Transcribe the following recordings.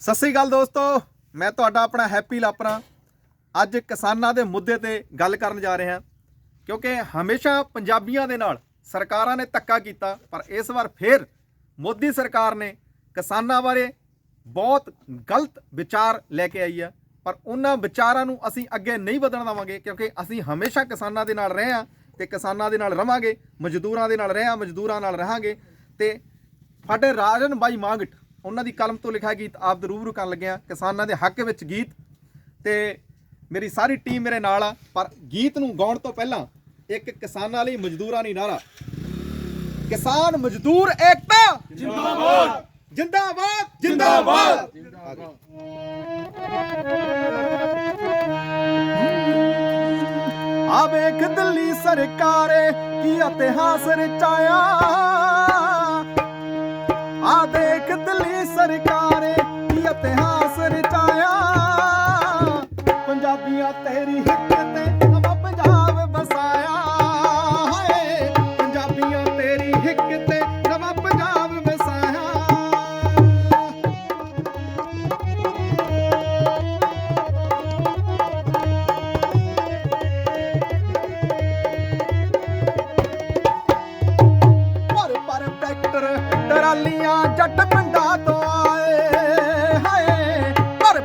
ਸਤਿ ਸ੍ਰੀ ਅਕਾਲ ਦੋਸਤੋ, ਮੈਂ ਤੁਹਾਡਾ ਆਪਣਾ ਹੈਪੀ ਲਾਪਰਾ। ਅੱਜ ਕਿਸਾਨਾਂ ਦੇ ਮੁੱਦੇ ਤੇ ਗੱਲ ਕਰਨ ਜਾ ਰਹੇ। ਹਾਂ ਕਿਉਂਕਿ ਹਮੇਸ਼ਾ ਪੰਜਾਬੀਆਂ ਦੇ ਨਾਲ ਸਰਕਾਰਾਂ ਨੇ ਧੱਕਾ ਕੀਤਾ, ਪਰ ਇਸ ਵਾਰ ਫੇਰ ਮੋਦੀ ਸਰਕਾਰ ਨੇ ਕਿਸਾਨਾਂ ਬਾਰੇ ਬਹੁਤ ਗਲਤ ਵਿਚਾਰ ਲੈ ਕੇ ਆਈ ਆ। ਪਰ ਉਹਨਾਂ ਵਿਚਾਰਾਂ ਨੂੰ ਅਸੀਂ ਅੱਗੇ ਨਹੀਂ ਵਧਣ ਦੇਵਾਂਗੇ, ਕਿਉਂਕਿ ਅਸੀਂ ਹਮੇਸ਼ਾ ਕਿਸਾਨਾਂ ਦੇ ਨਾਲ ਰਹੇ ਹਾਂ ਤੇ ਕਿਸਾਨਾਂ ਦੇ ਨਾਲ ਰਵਾਂਗੇ, ਮਜ਼ਦੂਰਾਂ ਦੇ ਨਾਲ ਰਹੇ ਹਾਂ ਮਜ਼ਦੂਰਾਂ ਨਾਲ ਰਹਾਂਗੇ ਤੇ ਸਾਡੇ ਰਾਜਨ ਬਾਈ ਮਾਂਗਟ ਉਹਨਾਂ ਦੀ ਕਲਮ ਤੋਂ ਲਿਖਿਆ ਗੀਤ ਆਪ ਦੇ ਰੂਬਰੂ ਕਰਨ ਲੱਗਿਆ ਕਿਸਾਨਾਂ ਦੇ ਹੱਕ ਵਿੱਚ ਗੀਤ ਤੇ ਮੇਰੀ ਸਾਰੀ ਟੀਮ ਮੇਰੇ ਨਾਲ ਆ, ਪਰ ਗੀਤ ਨੂੰ ਗਾਉਣ ਤੋਂ ਪਹਿਲਾਂ ਇੱਕ ਕਿਸਾਨਾਂ ਲਈ ਮਜ਼ਦੂਰਾਂ ਲਈ ਨਾਰਾ। ਕਿਸਾਨ ਮਜ਼ਦੂਰ ਏਕਤਾ! ਜਿੰਦਾਬਾਦ! ਜਿੰਦਾਬਾਦ! ਜਿੰਦਾਬਾਦ! ਆ ਦਿੱਲੀ ਸਰਕਾਰੇ, ਕੀ ਇਤਿਹਾਸ ਰਚਾਇਆ। ਦੇਖ ਦਿੱਲੀ ਸਰਕਾਰੇ ਕੀ ਇਤਿਹਾਸ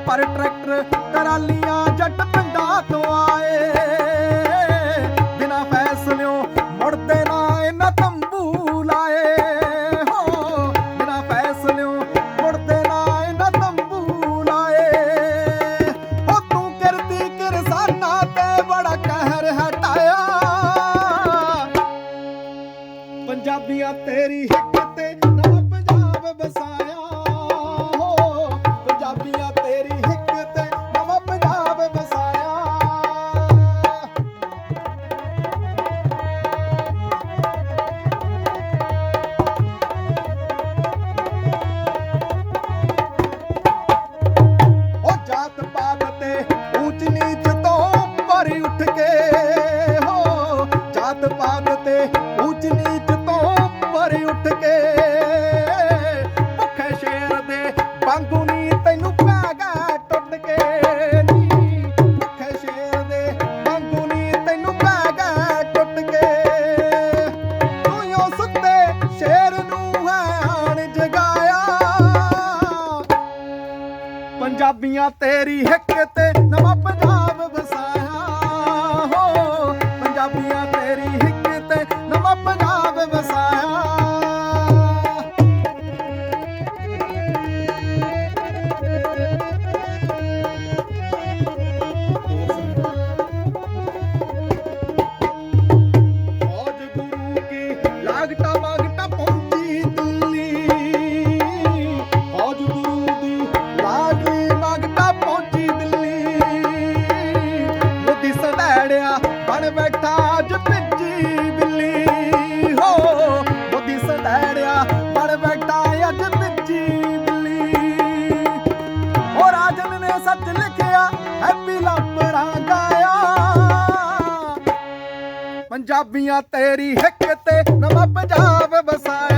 ਪਰ ਟਰੈਕਟਰ ਟਰਾਲੀਆਂ ਜੱਟ ਪਿੰਡਾਂ ਤੋਂ ਆਏ। ਬਿਨਾ ਫੈਸਲਿਓ ਮੁੜਦੇ ਨਾ ਇਹਨਾਂ ਤੰਬੂ ਲਾਏ। ਹੋ, ਬਿਨਾ ਫੈਸਲਿਓ ਮੁੜਦੇ ਨਾ ਇਹਨਾਂ ਤੰਬੂ ਲਾਏ। ਹੋ, ਤੂੰ ਕਰਦੀ ਕਿਰਸਾਨਾਂ ਤੇ ਬੜਾ ਕਹਿਰ ਹਟਾਇਆ। ਪੰਜਾਬੀਆਂ ਤੇਰੀ ਹਿੱਕ ਤੇ ਨਵਾਂ ਪੰਜਾਬ ਵਸਾਇਆ। ਜਾਤ ਤੇ ਊਚ ਨੀਚ ਤੋਂ ਪਰ ਉੱਠ ਕੇ ਹੋ ਜਾਤ ਪਾਤ ਤੇ ਊਚ ਨੀਚ ਪੰਜਾਬੀਆਂ ਤੇਰੀ ਹਿੱਕ ਤੇ ਸੜੜਿਆ ਬੈਠਾ ਅੱਜ ਭਿੱਜੀ ਬਿੱਲੀ ਉਹ ਰਾਜਨ ਨੇ ਸੱਚ ਲਿਖਿਆ, ਹੈਪੀ ਲਾਪਰਾ ਗਾਇਆ ਪੰਜਾਬੀਆਂ ਤੇਰੀ ਹਿੱਕ ਤੇ ਨਵਾਂ ਪੰਜਾਬ ਵਸਾਇਆ।